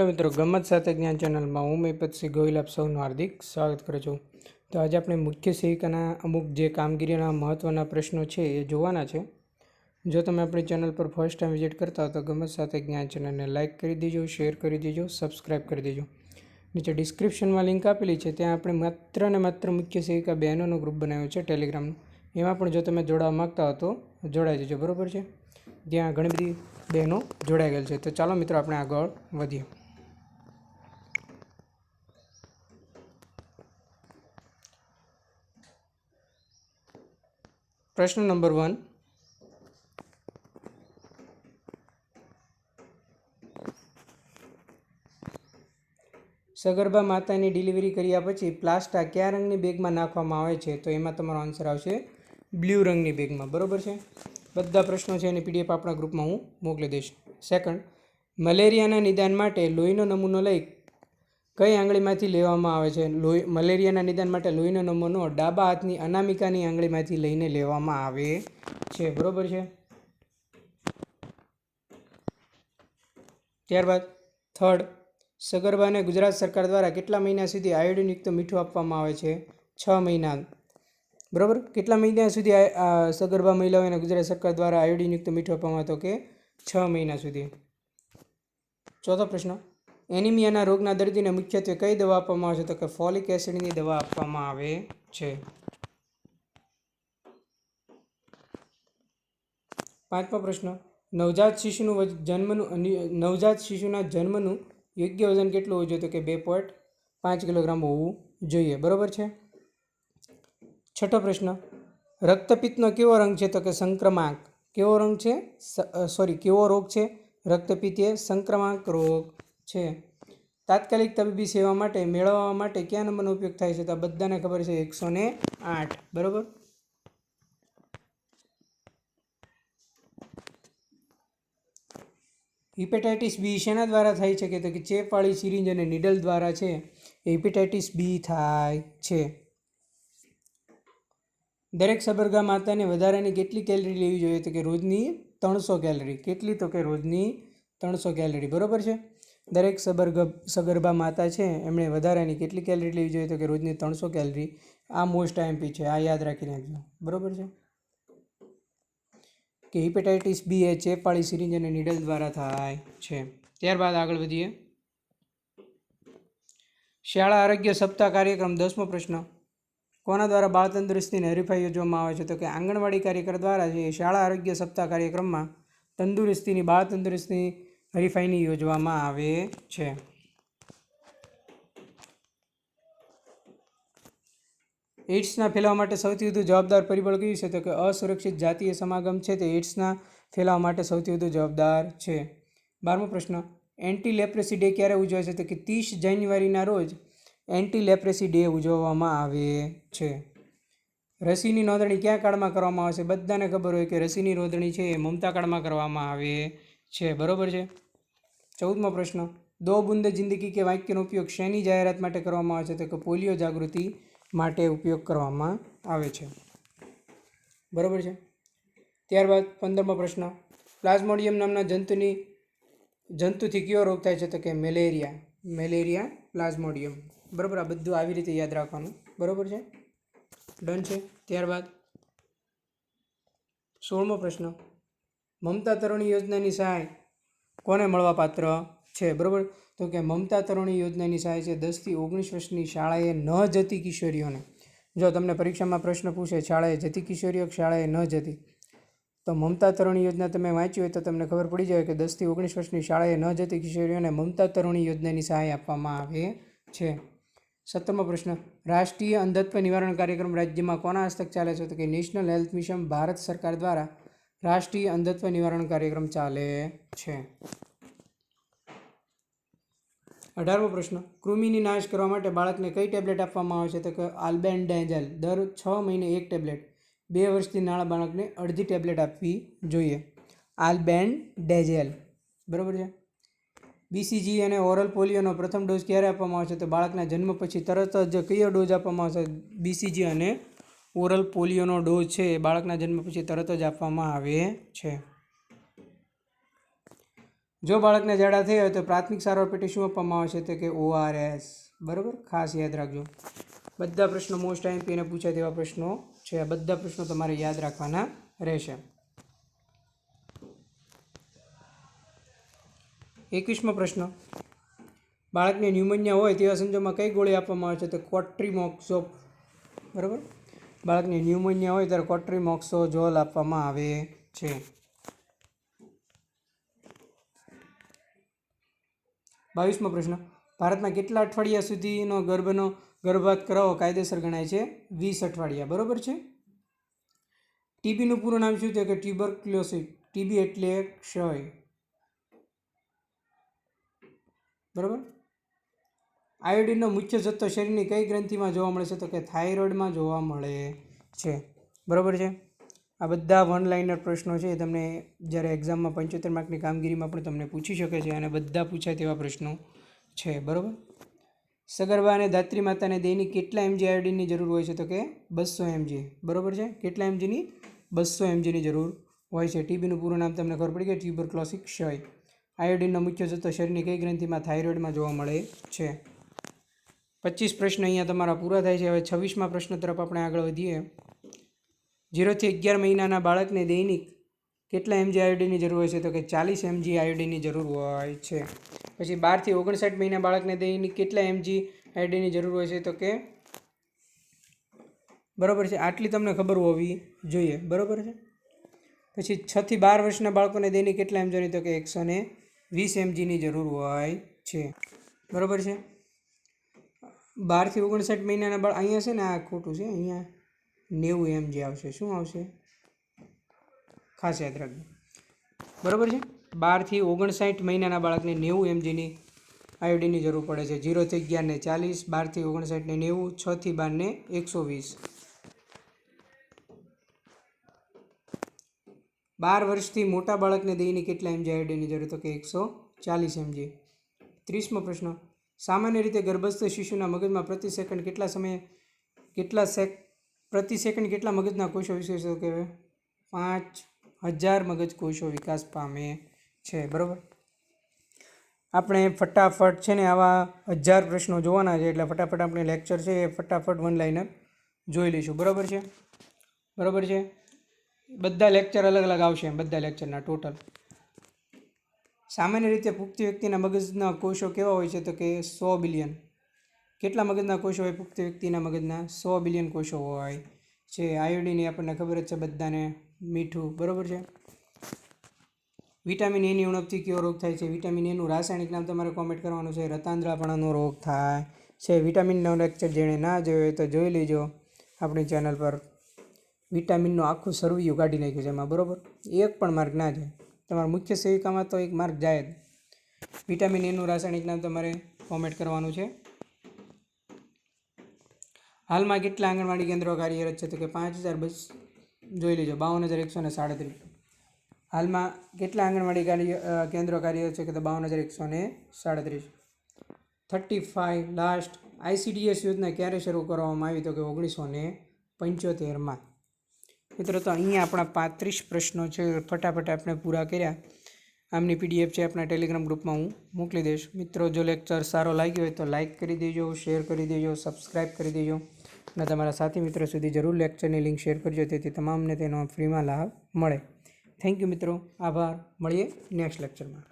Hello મિત્રો ગમત સાથે જ્ઞાન ચેનલમાં હું મેપતસિંહ ગોહિલ આપ સૌનું હાર્દિક સ્વાગત કરું છું. તો આજે આપણે મુખ્ય સેવિકાના અમુક જે કામગીરીના મહત્ત્વના પ્રશ્નો છે એ જોવાના છે. જો તમે આપણી ચેનલ પર ફર્સ્ટ ટાઈમ વિઝિટ કરતા હો તો ગમત સાથે જ્ઞાન ચેનલને લાઇક કરી દેજો, શેર કરી દેજો, સબસ્ક્રાઇબ કરી દેજો. નીચે ડિસ્ક્રિપ્શનમાં લિંક આપેલી છે, ત્યાં આપણે માત્ર ને માત્ર મુખ્ય સેવિકા બહેનોનો ગ્રુપ બનાવ્યો છે, ટેલિગ્રામનો. એમાં પણ જો તમે જોડાવા માગતા હો તો જોડાઈ જજો, બરાબર છે? ત્યાં ઘણી બધી બહેનો જોડાઈ ગયેલ છે. તો ચાલો મિત્રો, આપણે આગળ વધીએ. પ્રશ્ન નંબર વન. સગર્ભા માતાની ડિલિવરી કર્યા પછી પ્લાસ્ટા કયા રંગની બેગમાં નાખવામાં આવે છે? તો એમાં તમારો આન્સર આવશે બ્લુ રંગની બેગમાં. બરોબર છે? બધા પ્રશ્નો છે એની પીડીએફ આપણા ગ્રુપમાં હું મોકલી દઈશ. સેકન્ડ મલેરિયાના નિદાન માટે લોહીનો નમૂનો લઈ કઈ આંગળીમાંથી લેવામાં આવે છે? લોહી, મલેરિયાના નિદાન માટે લોહીનો નમૂનો ડાબા હાથની અનામિકાની આંગળીમાંથી લઈને લેવામાં આવે છે. બરોબર છે? ત્યારબાદ થર્ડ, સગર્ભાને ગુજરાત સરકાર દ્વારા કેટલા મહિના સુધી આયોડિનયુક્ત મીઠું આપવામાં આવે છે? છ મહિના. બરાબર? કેટલા મહિના સુધી સગર્ભા મહિલાઓને ગુજરાત સરકાર દ્વારા આયોડિનયુક્ત મીઠું આપવામાં આવતો કે છ મહિના સુધી? ચોથો પ્રશ્ન. એનિમિયાના રોગના દર્દીને મુખ્યત્વે કઈ દવા આપવામાં આવે છે? તો કે ફોલિક એસિડની દવા આપવામાં આવે છે. પાંચમો પ્રશ્ન. નવજાત શિશુનું જન્મનું નવજાત શિશુના જન્મનું યોગ્ય વજન કેટલું હોવું જોઈએ તો કે બે પોઈન્ટ પાંચ કિલોગ્રામ હોવું જોઈએ. બરાબર છે? છઠ્ઠો પ્રશ્ન. રક્તપિત્તનો કેવો રંગ છે? તો કે સંક્રમાંક. કેવો રંગ છે? સોરી, કેવો રોગ છે? રક્તપિત્ત એ સંક્રમાંક રોગ. છે. તાત્કાલિક તબીબી સેવા માટે મેળવવા માટે કયા નંબરનો ઉપયોગ થાય છે તો બધાને ખબર છે એકસો ને આઠ. બરાબર? હિપેટાઇટિસ બી શેના દ્વારા થાય છે કે તો કે ચેપવાળી સિરિંજ અને નીડલ દ્વારા છે. એ હિપેટાઇટિસ બી થાય છે. દરેક સબરગા માતાને વધારાની કેટલી કેલરી લેવી જોઈએ તો કે રોજની ત્રણસો કેલરી? કેટલી તો કે રોજની ત્રણસો કેલરી? બરાબર છે? દરેક સબરગ, સગર્ભા માતા છે, એમણે વધારાની કેટલી કેલરી લેવી જોઈએ? તો કે રોજની ત્રણસો કેલરી આ મોસ્ટ આઈએમપી છે, આ યાદ રાખી રાખજો બરાબર છે? કે હિપેટાઇટિસ બી એ ચેપવાળી સિરિંજ અને નીડલ દ્વારા થાય છે. ત્યારબાદ આગળ વધીએ. શાળા આરોગ્ય સપ્તાહ કાર્યક્રમ, દસમો પ્રશ્ન. કોના દ્વારા બાળ તંદુરસ્તીની હરીફાઈ યોજવામાં આવે છે? તો કે આંગણવાડી કાર્યકર દ્વારા જે શાળા આરોગ્ય સપ્તાહ કાર્યક્રમમાં તંદુરસ્તીની, બાળ તંદુરસ્તી હરીફાઈની યોજવામાં આવે છે. એઇડ્સના ફેલાવા માટે સૌથી વધુ જવાબદાર પરિબળ કયું છે? તો કે અસુરક્ષિત જાતીય સમાગમ છે, તે એઇડ્સના ફેલાવા માટે સૌથી વધુ જવાબદાર છે. બારમો પ્રશ્ન એન્ટી લેપ્રેસી ડે ક્યારે ઉજવાય છે? તો કે ત્રીસ જાન્યુઆરીના રોજ એન્ટી લેપ્રેસી ડે ઉજવવામાં આવે છે. રસીની નોંધણી કયા કાળમાં કરવામાં આવે છે? બધાને ખબર હોય કે રસીની નોંધણી છે એ મમતા કાળમાં કરવામાં આવે છે, બરોબર છે? ચૌદમો પ્રશ્ન. દો બુંદ જિંદગી કે વાક્યનો ઉપયોગ શેની જાહેરાત માટે કરવામાં આવે છે? તો કે પોલિયો જાગૃતિ માટે ઉપયોગ કરવામાં આવે છે. બરાબર છે? ત્યારબાદ પંદરમો પ્રશ્ન. પ્લાઝ્મોડિયમ નામના જંતુની, જંતુથી કયો રોગ થાય છે? તો કે મેલેરિયા. Malaria, Plasmodium. બરાબર? આ બધું આવી રીતે યાદ રાખવાનું. બરોબર છે? ડન છે? ત્યારબાદ સોળમો પ્રશ્ન. મમતા તરુણી યોજનાની સહાય કોને મળવાપાત્ર છે, બરાબર? તો કે મમતા તરુણી યોજનાની સહાય છે દસથી ઓગણીસ વર્ષની શાળાએ ન જતી કિશોરીઓને. જો તમને પરીક્ષામાં પ્રશ્ન પૂછે શાળાએ જતી કિશોરીઓ શાળાએ ન જતી? તો મમતા તરુણી યોજના તમે વાંચી હોય તો તમને ખબર પડી જાય કે દસથી ઓગણીસ વર્ષની શાળાએ ન જતી કિશોરીઓને મમતા તરુણી યોજનાની સહાય આપવામાં આવે છે. સત્તરમો પ્રશ્ન. રાષ્ટ્રીય અંધત્વ નિવારણ કાર્યક્રમ રાજ્યમાં કોના હસ્તક ચાલે છે? તો કે નેશનલ હેલ્થ મિશન ભારત સરકાર દ્વારા રાષ્ટ્રીય અંધત્વ નિવારણ કાર્યક્રમ ચાલે છે. અઢારમો પ્રશ્ન. કૃમિની નાશ કરવા માટે બાળકને કઈ ટેબ્લેટ આપવામાં આવે છે? તો કે આલ્બેન્ડાઝલ. દર છ મહિને એક ટેબ્લેટ. બે વર્ષથી નાના બાળકને અડધી ટેબ્લેટ આપવી જોઈએ. આલ્બેન્ડેઝેલ. બરાબર છે? બીસીજી અને ઓરલ પોલિયોનો પ્રથમ ડોઝ ક્યારે આપવામાં આવે છે? તો બાળકના જન્મ પછી તરત જ કયો ડોઝ આપવામાં આવશે બીસીજી અને ઓરલ પોલિયોનો ડોઝ છે એ બાળકના જન્મ પછી તરત જ આપવામાં આવે છે. જો બાળકને ઝાડા થઈ હોય તો પ્રાથમિક સારવાર પેટી શું આપવામાં આવે છે તો કે ઓઆરએસ. બરાબર? ખાસ યાદ રાખજો. બધા પ્રશ્નો મોસ્ટ ટાઈમ પીને પૂછાય તેવા પ્રશ્નો છે. આ બધા પ્રશ્નો તમારે યાદ રાખવાના રહેશે. એકવીસમો પ્રશ્ન. બાળકને ન્યુમોનિયા હોય તેવા સંજોગોમાં કઈ ગોળી આપવામાં આવે છે તો કોટ્રીમોક્સો બરાબર? બાળકને ન્યુમોનિયા હોય ત્યારે કોટ્રીમોક્સો જોલ આપવામાં આવે છે. બાવીસમો પ્રશ્ન. ભારતમાં કેટલા અઠવાડિયા સુધીનો ગર્ભનો ગર્ભપાત કરાવવો કાયદેસર ગણાય છે? વીસ અઠવાડિયા. બરાબર છે? ટીબીનું પૂરું નામ શું છે? કે ટ્યુબરક્લોસિસ ટીબી એટલે ક્ષય. બરાબર? આયોડિનનો મુખ્ય જથ્થો શરીરની કઈ ગ્રંથિમાં જોવા મળે છે? તો કે થાઇરોઇડમાં જોવા મળે છે. બરાબર છે? આ બધા વન લાઇનર પ્રશ્નો છે તમને જ્યારે એક્ઝામમાં પંચોતેર માર્કની કામગીરીમાં પણ તમને પૂછી શકે છે અને બધા પૂછાય તેવા પ્રશ્નો છે. બરાબર? સગર્ભા અને ધાત્રી માતાને દેહની કેટલા એમજી આયોડીનની જરૂર હોય છે? તો કે બસો એમજી બરાબર છે? કેટલા એમજીની બસો એમજીની જરૂર હોય છે. ટીબીનું પૂરું નામ તમને ખબર પડી કે ટ્યુબરક્લોસિક ક્ષય. આયોડીનનો મુખ્ય જથ્થો શરીરની કઈ ગ્રંથિમાં થાઇરોઇડમાં જોવા મળે છે? પચીસ પ્રશ્ન અહીંયા તમારા પૂરા થાય છે. હવે છવ્વીસમાં પ્રશ્ન તરફ આપણે આગળ વધીએ. જીરોથી અગિયાર મહિનાના બાળકને દૈનિક કેટલા એમજી આયોડીનની જરૂર હોય છે? તો કે ચાલીસ એમજી આયોડીનની જરૂર હોય છે. પછી બારથી ઓગણસાઠ મહિના બાળકને દૈનિક કેટલા એમજી આયોડીનની જરૂર હોય છે? તો કે બરાબર છે. આટલી તમને ખબર હોવી જોઈએ. બરાબર છે? પછી છથી બાર વર્ષના બાળકોને દૈનિક કેટલા એમજીની તો કે એકસો ને વીસ એમજીની જરૂર હોય છે. બરાબર છે? બારથી ઓગણસાઠ મહિનાના બાળ અહીંયા છે ને આ ખોટું છે, અહીંયા નેવું એમજી આવશે, શું આવશે? ખાસ યાદ રાખજો. બરાબર છે? બારથી ઓગણસાઠ મહિનાના બાળકને નેવું એમજીની આયોડીનની જરૂર પડે છે. જીરોથી અગિયારને ચાલીસ, બારથી ઓગણસાઠને નેવું, છથી બારને એકસો વીસ. બાર વર્ષથી મોટા બાળકને દહીંની કેટલા એમજી આયોડીનની જરૂર? તો કે એકસો ચાલીસ એમજી ત્રીસમો પ્રશ્ન. સામાન્ય રીતે ગર્ભસ્થ શિશુના મગજમાં પ્રતિ સેકન્ડ કેટલા સમયે, કેટલા સેક, પ્રતિ સેકન્ડ કેટલા મગજના કોષો વિશે છે પાંચ હજાર મગજ કોષો વિકાસ પામે છે, બરાબર? આપણે ફટાફટ છે ને આવા હજાર પ્રશ્નો જોવાના છે, એટલે ફટાફટ આપણે લેક્ચર છે એ ફટાફટ વન લાઇનર જોઈ લઈશું. બરાબર છે? બરાબર છે? બધા લેક્ચર અલગ અલગ આવશે એમ, બધા લેક્ચરના ટોટલ સામાન્ય રીતે પુખ્ત વ્યક્તિના મગજના કોષો કેવા હોય છે તો કે સો બિલિયન. કેટલા મગજના કોષો હોય? પુખ્ત વ્યક્તિના મગજના સો બિલિયન કોષો હોય છે. આયોડીન એ આપણને ખબર જ છે બધાને મીઠું, બરાબર છે? વિટામિન એની ઉણપથી કયો રોગ થાય છે? વિટામિન એનું રાસાયણિક નામ તમારે કોમેન્ટ કરવાનું છે. રતાંદ્રાપણાનો રોગ થાય છે. વિટામિનનો લેક્ચર જેણે ના જોયો હોય તો જોઈ લેજો આપણી ચેનલ પર. વિટામિનનું આખું સરવૈયું કાઢી નાખ્યું છે એમાં, બરાબર? એક પણ માર્ક ના જાય. તમારા મુખ્ય સેવિકામાં તો એક માર્ક જાય જ વિટામિન એનું રાસાયણિક નામ તમારે કોમેન્ટ કરવાનું છે. હાલમાં કેટલા આંગણવાડી કેન્દ્રો કાર્યરત છે તો કે પાંચ હજાર બસ જોઈ લેજો, બાવન હજાર એકસો ને સાડત્રીસ. હાલમાં કેટલા આંગણવાડી કાર્ય કેન્દ્રો કાર્યરત છે કે તો બાવન હજાર એકસો ને સાડત્રીસ. થર્ટી ફાઇવ લાસ્ટ આઈસીડીએસ યોજના ક્યારે શરૂ કરવામાં આવી તો કે ઓગણીસો ને પંચોતેરમાં. મિત્રો, તો અહીંયા આપણા પાંત્રીસ પ્રશ્નો છે. ફટાફટ આપણે પૂરા કર્યા. આમની પીડીએફ છે આપણા ટેલિગ્રામ ગ્રુપમાં હું મોકલી દઈશ. મિત્રો, જો લેક્ચર સારો લાગ્યો હોય તો લાઇક કરી દેજો, શેર કરી દેજો સબસ્ક્રાઈબ કરી દેજો. અને તમારા સાથી મિત્રો સુધી જરૂર લેક્ચરની લિંક શેર કરજો તેથી તમામને તેનો ફ્રીમાં લાભ મળે. થેન્ક યુ મિત્રો. આભાર. મળીએ નેક્સ્ટ લેક્ચરમાં.